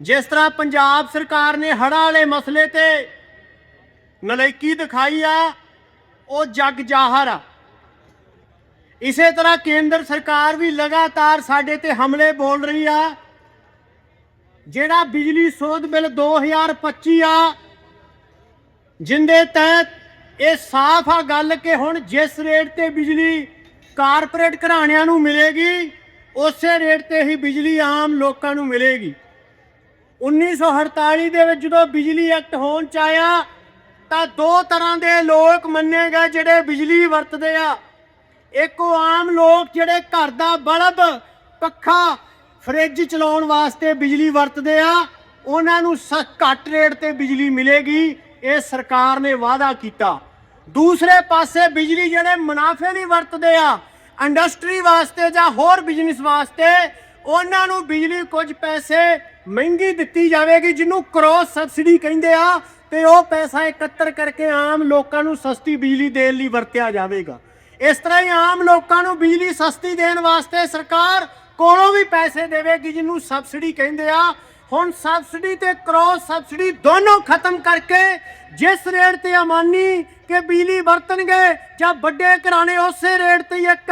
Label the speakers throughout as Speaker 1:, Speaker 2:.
Speaker 1: ਜਿਸ ਤਰ੍ਹਾਂ ਪੰਜਾਬ ਸਰਕਾਰ ਨੇ ਹੜ੍ਹਾਂ ਵਾਲੇ ਮਸਲੇ ਤੇ ਨਲਾਇਕੀ ਦਿਖਾਈ ਆ, ਉਹ ਜਗ ਜਾਹਰ ਆ। ਇਸੇ ਤਰ੍ਹਾਂ ਕੇਂਦਰ ਸਰਕਾਰ ਵੀ ਲਗਾਤਾਰ ਸਾਡੇ ਤੇ ਹਮਲੇ ਬੋਲ ਰਹੀ ਆ, ਜਿਹੜਾ ਬਿਜਲੀ ਸੋਧ ਬਿੱਲ 2025 ਆ, ਜਿੰਦੇ ਤਹਿਤ ਇਹ ਸਾਫ਼ ਆ ਗੱਲ ਕਿ ਹੁਣ ਜਿਸ ਰੇਟ ਤੇ ਬਿਜਲੀ ਕਾਰਪੋਰੇਟ ਘਰਾਣਿਆਂ ਨੂੰ ਮਿਲੇਗੀ, ਉਸੇ ਰੇਟ ਤੇ ਹੀ ਬਿਜਲੀ ਆਮ ਲੋਕਾਂ ਨੂੰ ਮਿਲੇਗੀ। 1948 ਦੇ ਵਿੱਚ ਜਦੋਂ ਬਿਜਲੀ ਐਕਟ ਹੋਣ ਚ ਆਇਆ, ਤਾਂ ਦੋ ਤਰ੍ਹਾਂ ਦੇ ਲੋਕ ਮੰਨੇ ਗਏ ਜਿਹੜੇ ਬਿਜਲੀ ਵਰਤਦੇ ਆ। ਇੱਕ ਉਹ ਆਮ ਲੋਕ ਜਿਹੜੇ ਘਰ ਦਾ ਬਲਬ, ਪੱਖਾ, ਫ੍ਰਿਜ ਚਲਾਉਣ ਵਾਸਤੇ ਬਿਜਲੀ ਵਰਤਦੇ ਆ, ਉਹਨਾਂ ਨੂੰ ਸ- ਘੱਟ ਰੇਟ ਤੇ ਬਿਜਲੀ ਮਿਲੇਗੀ, ਇਹ ਸਰਕਾਰ ਨੇ ਵਾਅਦਾ ਕੀਤਾ। ਦੂਸਰੇ ਪਾਸੇ ਬਿਜਲੀ ਜਿਹੜੇ ਮੁਨਾਫੇ ਲਈ ਵਰਤਦੇ ਆ, ਇੰਡਸਟਰੀ ਵਾਸਤੇ ਜਾਂ ਹੋਰ ਬਿਜ਼ਨਸ ਵਾਸਤੇ ਉਹਨਾਂ ਨੂੰ ਬਿਜਲੀ ਕੁਝ ਪੈਸੇ ਮਹਿੰਗੀ ਦਿੱਤੀ ਜਾਵੇਗੀ, ਜਿਹਨੂੰ ਕ੍ਰੋਸ ਸਬਸਿਡੀ ਕਹਿੰਦੇ ਆ, ਤੇ ਉਹ ਪੈਸਾ ਇਕੱਤਰ ਕਰਕੇ ਆਮ ਲੋਕਾਂ ਨੂੰ ਸਸਤੀ ਬਿਜਲੀ ਦੇਣ ਲਈ ਵਰਤਿਆ ਜਾਵੇਗਾ। ਇਸ ਤਰ੍ਹਾਂ ਹੀ ਆਮ ਲੋਕਾਂ ਨੂੰ ਬਿਜਲੀ ਸਸਤੀ ਦੇਣ ਵਾਸਤੇ ਸਰਕਾਰ ਕੋਲੋਂ ਵੀ ਪੈਸੇ ਦੇਵੇਗੀ, ਜਿਹਨੂੰ ਸਬਸਿਡੀ ਕਹਿੰਦੇ ਆ। ਹੁਣ ਸਬਸਿਡੀ ਤੇ ਕ੍ਰੋਸ ਸਬਸਿਡੀ ਦੋਨੋਂ ਖਤਮ ਕਰਕੇ ਜਿਸ ਰੇਟ ਤੇ ਅਮਾਨੀ ਕਿ ਬਿਜਲੀ ਵਰਤਣਗੇ, ਜਾਂ ਵੱਡੇ ਘਰਾਣੇ ਉਸੇ ਰੇਟ ਤੇ ਇੱਕ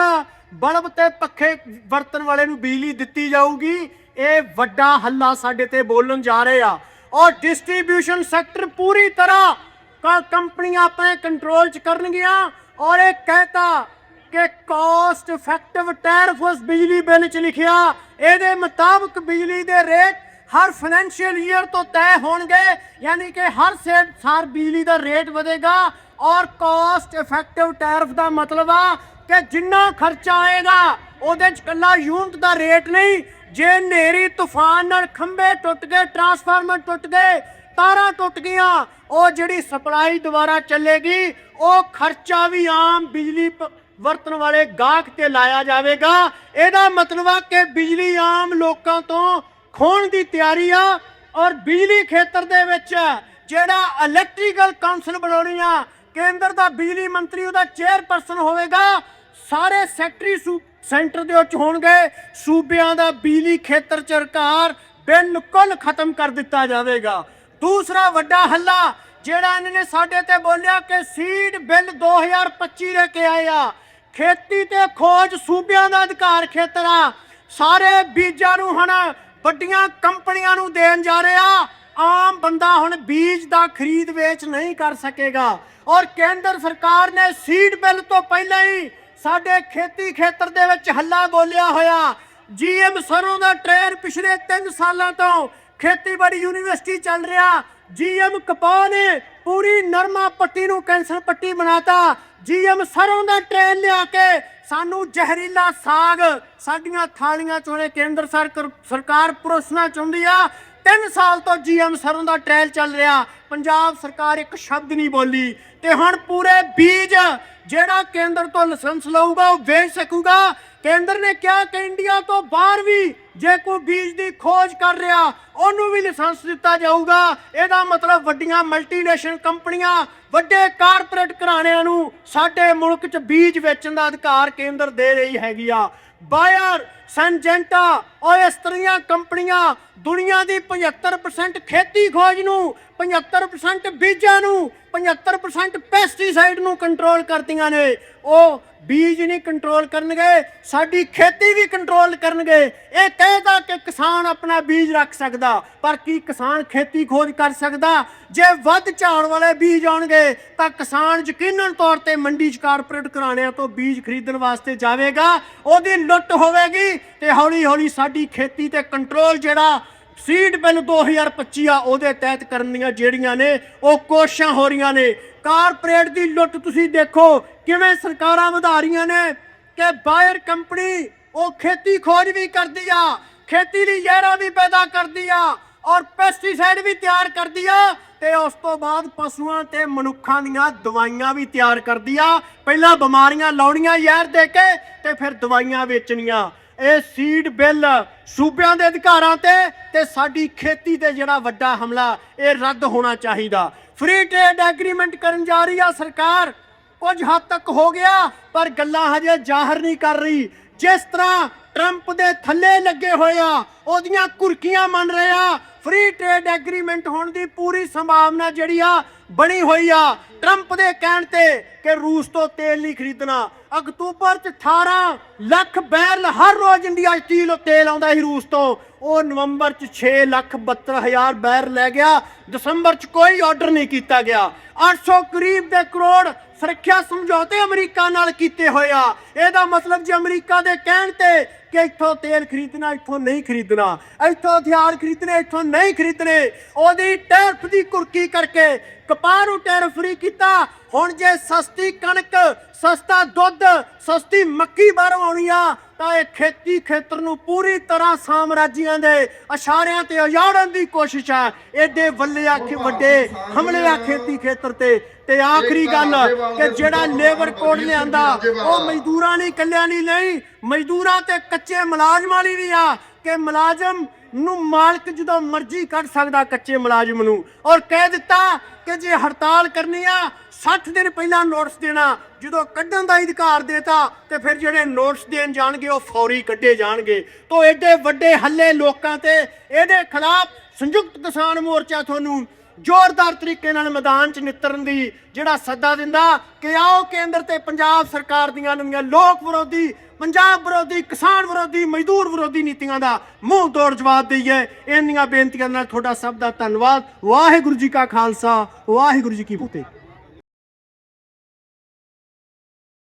Speaker 1: ਬਲਬ ਤੇ ਪੱਖੇ ਵਰਤਣ ਵਾਲੇ ਨੂੰ ਬਿਜਲੀ ਦਿੱਤੀ ਜਾਊਗੀ। ਇਹ ਵੱਡਾ ਹੱਲਾ ਸਾਡੇ ਤੇ ਬੋਲਣ ਜਾ ਰਹੇ ਆ। ਔਰ ਡਿਸਟ੍ਰੀਬਿਊਸ਼ਨ ਸੈਕਟਰ ਪੂਰੀ ਤਰ੍ਹਾਂ ਕ- ਕੰਪਨੀਆਂ ਆਪਣੇ ਕੰਟਰੋਲ ਚ ਕਰਨਗੀਆਂ। ਔਰ ਇਹ ਕਹਿਤਾ ਕਿ ਕਾਸਟ ਇਫੈਕਟਿਵ ਟੈਰਿਫ ਉਸ ਬਿਜਲੀ ਬਿੱਲ ਚ ਲਿਖਿਆ। ਇਹਦੇ ਮੁਤਾਬਕ ਬਿਜਲੀ ਦੇ ਰੇਟ ਹਰ ਫਾਈਨੈਂਸ਼ੀਅਲ ਈਅਰ ਤੋਂ ਤੈਅ ਹੋਣਗੇ। ਯਾਨੀ ਕਿ ਹਰ ਸੇ- ਸਾਲ ਬਿਜਲੀ ਦਾ ਰੇਟ ਵਧੇਗਾ। ਔਰ ਕਾਸਟ ਇਫੈਕਟਿਵ ਟੈਰਿਫ ਦਾ ਮਤਲਬ ਆ ਕਿ ਜਿੰਨਾ ਖਰਚਾ ਆਏਗਾ, ਉਹਦੇ ਚ ਕੱਲਾ ਯੂਨਿਟ ਦਾ ਰੇਟ ਨਹੀਂ, ਜੇ ਹਨੇਰੀ, ਤੂਫਾਨ ਨਾਲ ਖੰਭੇ ਟੁੱਟ ਗਏ, ਟਰਾਂਸਫਾਰਮਰ ਟੁੱਟ ਗਏ, ਤਾਰਾਂ ਟੁੱਟ ਗਈਆਂ, ਉਹ ਜਿਹੜੀ ਸਪਲਾਈ ਦੁਬਾਰਾ ਚੱਲੇਗੀ, ਉਹ ਖਰਚਾ ਵੀ ਆਮ ਬਿਜਲੀ ਵਰਤਣ ਵਾਲੇ ਗਾਹਕ ਤੇ ਲਾਇਆ ਜਾਵੇਗਾ। ਇਹਦਾ ਮਤਲਬ ਆ ਕਿ ਬਿਜਲੀ ਆਮ ਲੋਕਾਂ ਤੋਂ ਖੋਣ ਦੀ ਤਿਆਰੀ ਆ, ਔਰ ਬਿਜਲੀ ਖੇਤਰ ਦੇ ਵਿੱਚ ਜਿਹੜਾ ਇਲੈਕਟ੍ਰੀਕਲ ਕਾਉਂਸਲ ਬਣਾਉਣੀ ਆ, ਕੇਂਦਰ ਦਾ ਬਿਜਲੀ ਮੰਤਰੀ ਉਹਦਾ ਚੇਅਰਪਰਸਨ ਹੋਵੇਗਾ ਸਾਰੇ ਸੈਕਟਰੀ ਸੂ ਸੈਂਟਰ ਦੇ ਵਿੱਚ ਹੋਣਗੇ। ਸੂਬਿਆਂ ਦਾ ਬਿਜਲੀ ਖੇਤਰ ਸਰਕਾਰ ਬਿਲਕੁਲ ਖਤਮ ਕਰ ਦਿੱਤਾ ਜਾਵੇਗਾ। ਦੂਸਰਾ ਵੱਡਾ ਹੱਲਾ, ਜਿਹੜਾ ਇਹਨਾਂ ਨੇ ਸਾਡੇ ਤੇ ਬੋਲਿਆ ਕਿ ਸੀਡ ਬਿੱਲ 2025 ਲੈ ਕੇ ਆਏ ਖੇਤੀ ਤੇ ਖੋਜ ਸੂਬਿਆਂ ਦਾ ਅਧਿਕਾਰ ਖੇਤਰ ਆ। ਸਾਰੇ ਬੀਜਾਂ ਨੂੰ ਹੁਣ ਵੱਡੀਆਂ ਕੰਪਨੀਆਂ ਨੂੰ ਦੇਣ ਜਾ ਰਿਹਾ ਆਮ ਬੰਦਾ ਹੁਣ ਬੀਜ ਦਾ ਖਰੀਦ ਵੇਚ ਨਹੀਂ ਕਰ ਸਕੇਗਾ। ਔਰ ਕੇਂਦਰ ਸਰਕਾਰ ਨੇ ਸੀਡ ਬਿੱਲ ਤੋਂ ਪਹਿਲਾਂ ਹੀ ਸਾਡੇ ਖੇਤੀ ਖੇਤਰ ਦੇ ਵਿੱਚ ਹੱਲਾ ਬੋਲਿਆ ਹੋਇਆ। ਜੀਐਮ ਸਰੋਂ ਦਾ ਟ੍ਰੇਨ ਪਿਛਲੇ 3 ਸਾਲਾਂ ਤੋਂ ਖੇਤੀਬਾੜੀ ਯੂਨੀਵਰਸਿਟੀ ਚੱਲ ਰਿਹਾ। ਜੀਐਮ ਕਪਾਹ ਨੇ ਪੂਰੀ ਨਰਮਾ ਪੱਟੀ ਨੂੰ ਕੈਂਸਰ ਪੱਟੀ ਬਣਾਤਾ। ਜੀਐਮ ਸਰੋਂ ਦਾ ਟ੍ਰੇਨ ਲਿਆ ਕੇ ਸਾਨੂੰ ਜ਼ਹਿਰੀਲਾ ਸਾਗ, ਸਾਡੀਆਂ ਥਾਲੀਆਂ ਚੋਂ ਕੇਂਦਰ ਸਰਕਾਰ ਸਰਕਾਰ ਪਰੋਸਣਾ ਚਾਹੁੰਦੀ ਆ। 3 ਸਾਲ ਤੋਂ ਜੀਐਮ ਸਰੋਂ ਦਾ ਟ੍ਰਾਇਲ ਚੱਲ ਰਿਹਾ। ਪੰਜਾਬ ਸਰਕਾਰ ਇੱਕ ਸ਼ਬਦ ਨਹੀਂ ਬੋਲੀ ਤੇ ਹੁਣ ਪੂਰੇ ਬੀਜ ਜਿਹੜਾ ਕੇਂਦਰ ਤੋਂ ਲਾਇਸੈਂਸ ਲਊਗਾ, ਉਹ ਵੇਚ ਸਕੂਗਾ। ਕੇਂਦਰ ਨੇ ਕਿਹਾ ਕਿ ਇੰਡੀਆ ਤੋਂ ਬਾਹਰ ਵੀ ਜੇ ਕੋਈ ਬੀਜ ਦੀ ਖੋਜ ਕਰ ਰਿਹਾ, ਉਹਨੂੰ ਵੀ ਲਾਇਸੈਂਸ ਦਿੱਤਾ ਜਾਊਗਾ। ਇਹਦਾ ਮਤਲਬ ਵੱਡੀਆਂ ਮਲਟੀਨੈਸ਼ਨਲ ਕੰਪਨੀਆਂ, ਵੱਡੇ ਕਾਰਪੋਰੇਟ ਘਰਾਣਿਆਂ ਨੂੰ ਸਾਡੇ ਮੁਲਕ 'ਚ ਬੀਜ ਵੇਚਣ ਦਾ ਅਧਿਕਾਰ ਕੇਂਦਰ ਦੇ ਰਹੀ ਹੈਗੀ ਆ। ਬਾਇਰ ਸੈਂਜੈਂਟਾ ਔਰ ਇਸ ਤਰ੍ਹਾਂ ਕੰਪਨੀਆਂ, ਦੁਨੀਆ ਦੀ 75% ਖੇਤੀ ਖੋਜ ਨੂੰ 75% ਬੀਜਾਂ ਨੂੰ 75% ਪੈਸਟੀਸਾਈਡ ਨੂੰ ਕੰਟਰੋਲ ਕਰਦੀਆਂ ਨੇ। ਉਹ ਬੀਜ ਨਹੀਂ ਕੰਟਰੋਲ ਕਰਨਗੇ, ਸਾਡੀ ਖੇਤੀ ਵੀ ਕੰਟਰੋਲ ਕਰਨਗੇ। ਇਹ ਕਹਿਦਾ ਕਿ ਕਿਸਾਨ ਆਪਣਾ ਬੀਜ ਰੱਖ ਸਕਦਾ, ਪਰ ਕੀ ਕਿਸਾਨ ਖੇਤੀ ਖੋਜ ਕਰ ਸਕਦਾ? ਜੇ ਵੱਧ ਝਾੜ ਵਾਲੇ ਬੀਜ ਆਉਣਗੇ, ਤਾਂ ਕਿਸਾਨ ਯਕੀਨਨ ਤੌਰ ਤੇ ਮੰਡੀ 'ਚ ਕਾਰਪੋਰੇਟ ਘਰਾਣਿਆਂ ਤੋਂ ਬੀਜ ਖਰੀਦਣ ਵਾਸਤੇ ਜਾਵੇਗਾ, ਉਹਦੀ ਲੁੱਟ ਹੋਵੇਗੀ ਤੇ ਹੌਲੀ ਹੌਲੀ ਸਾਡੀ ਖੇਤੀ ਤੇ ਕੰਟਰੋਲ ਜਿਹੜਾ ਸੀਡ ਬਿੱਲ 2025 ਆ, ਉਹਦੇ ਤਹਿਤ ਕਰਨ ਜਿਹੜੀਆਂ ਨੇ, ਉਹ ਕੋਸ਼ਿਸ਼ਾਂ ਹੋ ਰਹੀਆਂ ਨੇ। ਕਾਰਪੋਰੇਟ ਦੀ ਲੁੱਟ ਤੁਸੀਂ ਦੇਖੋ, ਕਿਵੇਂ ਸਰਕਾਰਾਂ ਵਧਾ ਰਹੀਆਂ ਨੇ ਕਿ ਬਾਇਰ ਕੰਪਨੀ ਉਹ ਖੇਤੀ ਖੋਜ ਵੀ ਕਰਦੀ ਆ, ਖੇਤੀ ਲਈ ਜ਼ਹਿਰਾਂ ਵੀ ਪੈਦਾ ਕਰਦੀ ਆ ਔਰ ਪੈਸਟੀਸਾਈਡ ਵੀ ਤਿਆਰ ਕਰਦੀ ਆ ਤੇ ਉਸ ਤੋਂ ਬਾਅਦ ਪਸ਼ੂਆਂ ਤੇ ਮਨੁੱਖਾਂ ਦੀਆਂ ਦਵਾਈਆਂ ਵੀ ਤਿਆਰ ਕਰਦੀ ਆ। ਪਹਿਲਾਂ ਬਿਮਾਰੀਆਂ ਲਾਉਣੀਆਂ ਜ਼ਹਿਰ ਦੇ ਕੇ ਤੇ ਫਿਰ ਦਵਾਈਆਂ ਵੇਚਣੀਆਂ। ਇਹ ਸੀਡ ਬਿੱਲ ਸੂਬਿਆਂ ਦੇ ਅਧਿਕਾਰਾਂ ਤੇ ਤੇ ਸਾਡੀ ਖੇਤੀ ਤੇ ਜਿਹੜਾ ਵੱਡਾ ਹਮਲਾ, ਇਹ ਰੱਦ ਹੋਣਾ ਚਾਹੀਦਾ। ਫ੍ਰੀ ਟ੍ਰੇਡ ਐਗਰੀਮੈਂਟ ਕਰਨ ਜਾ ਰਹੀ ਆ ਸਰਕਾਰ। ਕੁਝ ਹੱਦ ਤੱਕ ਹੋ ਗਿਆ, ਪਰ ਗੱਲਾਂ ਹਜੇ ਜ਼ਾਹਰ ਨਹੀਂ ਕਰ ਰਹੀ। ਜਿਸ ਤਰ੍ਹਾਂ ਟਰੰਪ ਦੇ ਥੱਲੇ ਲੱਗੇ ਹੋਏ ਆ, ਉਹਦੀਆਂ ਕੁਰਕੀਆਂ ਮੰਨ ਰਹੇ ਆ ਫ੍ਰੀ ਟ੍ਰੇਡ ਐਗਰੀਮੈਂਟ ਹੋਣ ਦੀ ਪੂਰੀ ਸੰਭਾਵਨਾ ਜਿਹੜੀ ਆ ਬਣੀ ਹੋਈ ਆ। ਟਰੰਪ ਦੇ ਕਹਿਣ ਤੇ ਕਿ ਰੂਸ ਤੋਂ ਤੇਲ ਨਹੀਂ ਖਰੀਦਣਾ। ਅਕਤੂਬਰ ਚ 18 ਲੱਖ ਬੈਰਲ ਹਰ ਰੋਜ਼ ਇੰਡੀਆ 'ਚ ਤੇਲ ਆਉਂਦਾ ਸੀ ਰੂਸ ਤੋਂ। ਉਹ ਨਵੰਬਰ ਚ 6 ਲੱਖ 72 ਹਜ਼ਾਰ ਬੈਰਲ ਲੈ ਗਿਆ। ਦਸੰਬਰ ਚ ਕੋਈ ਆਰਡਰ ਨਹੀਂ ਕੀਤਾ ਗਿਆ। 800 ਕਰੀਬ ਦੇ ਕਰੋੜ ਸੁਰੱਖਿਆ ਸਮਝੌਤੇ ਅਮਰੀਕਾ ਨਾਲ ਕੀਤੇ ਹੋਏ ਆ। ਇਹਦਾ ਮਤਲਬ ਜੇ ਅਮਰੀਕਾ ਦੇ ਕਹਿਣ ਤੇ ਕਿ ਇੱਥੋਂ ਤੇਲ ਖਰੀਦਣਾ, ਇੱਥੋਂ ਨਹੀਂ ਖਰੀਦਣਾ। ਇੱਥੋਂ ਹਥਿਆਰ ਖਰੀਦਣੇ, ਇੱਥੋਂ ਨਹੀਂ ਖਰੀਦਣੇ। ਉਹਦੀ ਟੈਰਫ ਦੀ ਕੁਰਕੀ ਕਰਕੇ ਕਪਾਹ ਨੂੰ ਟੈਰਫ ਫਰੀ ਕੀਤਾ। ਹੁਣ ਜੇ ਸਸਤੀ ਕਣਕ, ਸਸਤਾ ਦੁੱਧ, ਸਸਤੀ ਮੱਕੀ ਬਾਹਰੋਂ ਆਉਣੀ ਆ ਤਾਂ ਇਹ ਖੇਤੀ ਖੇਤਰ ਨੂੰ ਪੂਰੀ ਤਰ੍ਹਾਂ ਸਾਮਰਾਜੀਆਂ ਦੇ ਇਸ਼ਾਰਿਆਂ ਤੇ ਉਜਾੜਨ ਦੀ ਕੋਸ਼ਿਸ਼ ਆ। ਏਡੇ ਵੱਲੇ ਆਖੇ ਵੱਡੇ ਹਮਲੇ ਆ। ਖੇਤੀ ਖੇਤਰ ਤੇ। ਤੇ ਆਖਰੀ ਗੱਲ ਕਿ ਜਿਹੜਾ ਲੇਬਰ ਕੋਡ ਲਿਆਂਦਾ ਉਹ ਮਜ਼ਦੂਰਾਂ ਲਈ ਕੱਲਿਆਂ ਲਈ ਨਹੀਂ ਮਜ਼ਦੂਰਾਂ ਤੇ ਕੱਚੇ ਮੁਲਾਜ਼ਮਾਂ ਲਈ ਵੀ ਆ ਕਿ ਮੁਲਾਜ਼ਮ ਨੂੰ ਮਾਲਕ ਜਦੋਂ ਮਰਜ਼ੀ ਕੱਢ ਸਕਦਾ ਕੱਚੇ ਮੁਲਾਜ਼ਮ ਨੂੰ ਔਰ ਕਹਿ ਦਿੱਤਾ ਕਿ ਜੇ ਹੜਤਾਲ ਕਰਨੀ ਆ 60 ਦਿਨ ਪਹਿਲਾਂ ਨੋਟਿਸ ਦੇਣਾ। ਜਦੋਂ ਕੱਢਣ ਦਾ ਅਧਿਕਾਰ ਦੇਤਾ, ਤੇ ਫਿਰ ਜਿਹੜੇ ਨੋਟਿਸ ਦੇਣ ਜਾਣਗੇ, ਉਹ ਫੌਰੀ ਕੱਢੇ ਜਾਣਗੇ। ਤੋਂ ਐਡੇ ਵੱਡੇ ਹੱਲੇ ਲੋਕਾਂ ਤੇ ਇਹਦੇ ਖਿਲਾਫ ਸੰਯੁਕਤ ਕਿਸਾਨ ਮੋਰਚਾ ਤੁਹਾਨੂੰ ਜ਼ੋਰਦਾਰ ਤਰੀਕੇ ਨਾਲ ਮੈਦਾਨ 'ਚ ਨਿੱਤਰਨ ਦੀ ਜਿਹੜਾ ਸੱਦਾ ਦਿੰਦਾ, ਕਿ ਆਓ ਕੇਂਦਰ ਤੇ ਪੰਜਾਬ ਸਰਕਾਰ ਦੀਆਂ ਨਵੀਆਂ ਲੋਕ ਵਿਰੋਧੀ, ਪੰਜਾਬ ਵਿਰੋਧੀ, ਕਿਸਾਨ ਵਿਰੋਧੀ, ਮਜ਼ਦੂਰ ਵਿਰੋਧੀ ਨੀਤੀਆਂ ਦਾ ਮੂੰਹ ਤੋੜ ਜਵਾਬ ਦਈਏ। ਇੰਨੀਆਂ ਬੇਨਤੀਆਂ ਨਾਲ ਤੁਹਾਡਾ ਸਭ ਦਾ ਧੰਨਵਾਦ। ਵਾਹਿਗੁਰੂ ਜੀ ਕਾ ਖਾਲਸਾ, ਵਾਹਿਗੁਰੂ ਜੀ ਕੀ ਫਤਿਹ।